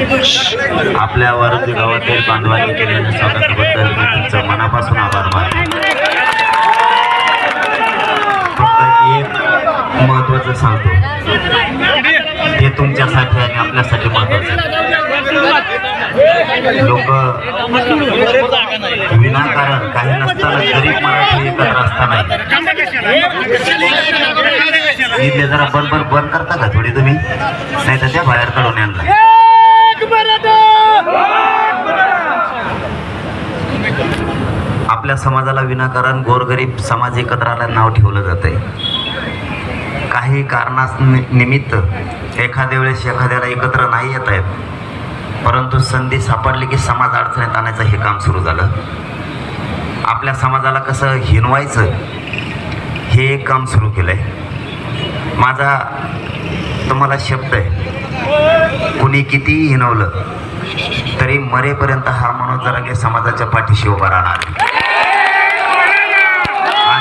आपल्या वारुजी गावातील बांधवांनी केलेल्या स्वागताबद्दल मी तुमचं मनापासून आभार मानतो. फक्त एक महत्वाचं सांगतो. हे तुमच्यासाठी आणि आपल्यासाठी महत्वाचं लोक विनाकारण काही नसताना गरीब मराठी एकत्र असताना इथले जरा बरोबर बंद करता का थोडी तुम्ही? नाही तर त्या बाहेर काढून आणला. आपल्या समाजाला विनाकारण गोरगरीब समाज एकत्र आला नाव ठेवलं जात आहे काही कारणास निमित्त एखाद्या वेळेस एखाद्याला एकत्र नाही येत आहेत परंतु संधी सापडली की समाज अडचणीत आणायचं हे काम सुरू झालं. आपल्या समाजाला कसं हिनवायचं हे एक काम सुरू केलं आहे माझा तुम्हाला शब्द आहे कुणी कितीही हिनवलं तरी मरेपर्यंत हा मनोज जरांगे समाजाच्या पाठीशी उभा राहणार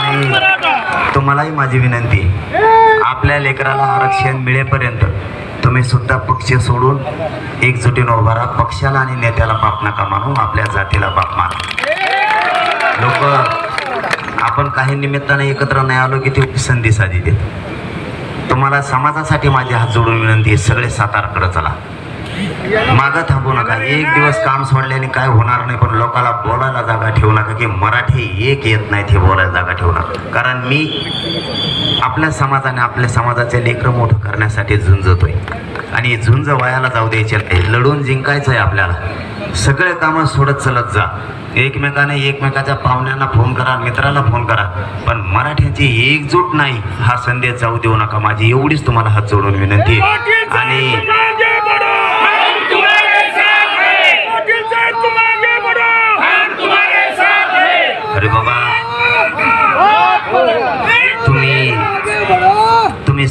आणि तुम्हालाही माझी विनंती. आपल्या लेकराला आरक्षण मिळेपर्यंत तुम्ही सुद्धा पक्ष सोडून एकजुटीनं उभा राहा. पक्षाला आणि नेत्याला बाप नका मानू आपल्या जातीला बाप मानू. लोक आपण काही निमित्ताने एकत्र नाही आलो की ती संधी साधी देत. तुम्हाला समाजासाठी माझे हात जोडून विनंती आहे सगळे सातारकडे चला. मागं थांबू नका. एक दिवस काम सोडल्याने काय होणार नाही पण लोकाला बोलायला जागा ठेवू नका की मराठी एक येत नाही ते बोलायला जागा ठेवू नका कारण मी आपल्या समाजाने आपल्या समाजाचे लेकरं मोठं करण्यासाठी झुंजतोय. आणि झुंज वयाला जाऊ द्यायचे नाही. लढून जिंकायचं आहे आपल्याला. सगळे कामं सोडत चलत जा. एकमेकाने एकमेकाच्या पाहुण्यांना फोन करा मित्राला फोन करा. पण मराठ्यांची एकजूट नाही हा संदेश जाऊ देऊ नका. माझी एवढीच तुम्हाला हात जोडून विनंती आणि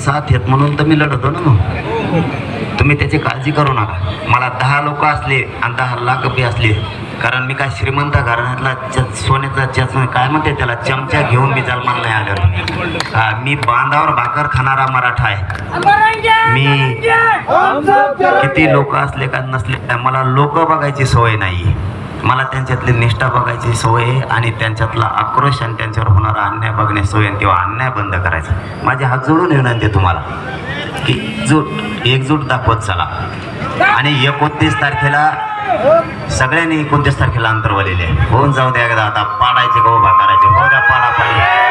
साथ येत म्हणून तर मी लढतो ना मग. तुम्ही त्याची काळजी करू नका. मला दहा लोक असले आणि दहा लाख रुपये असले कारण मी काय श्रीमंत घराण्यातला च- सोन्याचा चच काय म्हणते त्याला चमचा घेऊन मी जन्माला नाही आलो हा, मी बांधावर भाकर खाणारा मराठा आहे. मी किती लोक असले का नसले मला लोक बघायची सवय नाही. मला त्यांच्यातली निष्ठा बघायची सवय आणि त्यांच्यातला आक्रोश आणि त्यांच्यावर होणारा अन्याय बघण्याची सवय आणि तेव्हा अन्याय बंद करायचा. माझे हात जोडून विनंती आहे तुम्हाला. की जूट एकजूट दाखवत चला. आणि एकोणतीस तारखेला सगळ्यांनी एकोणतीस तारखेला अंतर वलेले आहे. होऊन जाऊ द्या एकदा आता पाडायचे का उभा करायचे? हो द्या पाडा पाहिजे